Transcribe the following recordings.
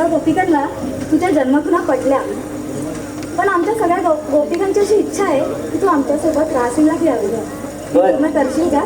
सगळ्या गोपिकांना तुझ्या जन्मगुणा पटल्या. पण आमच्या सगळ्या गो गोपिकांची अशी इच्छा आहे की तू आमच्यासोबत राशीला घ्यावी तुम्ही करशील का?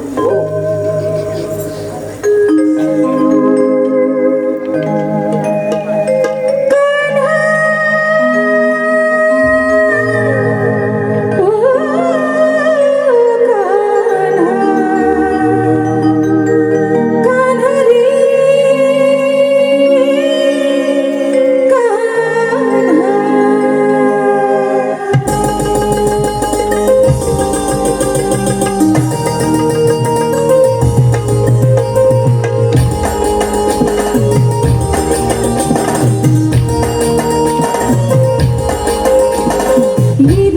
Need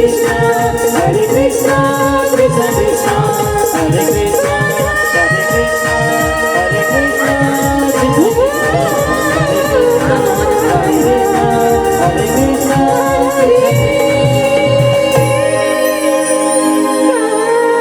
Jesus.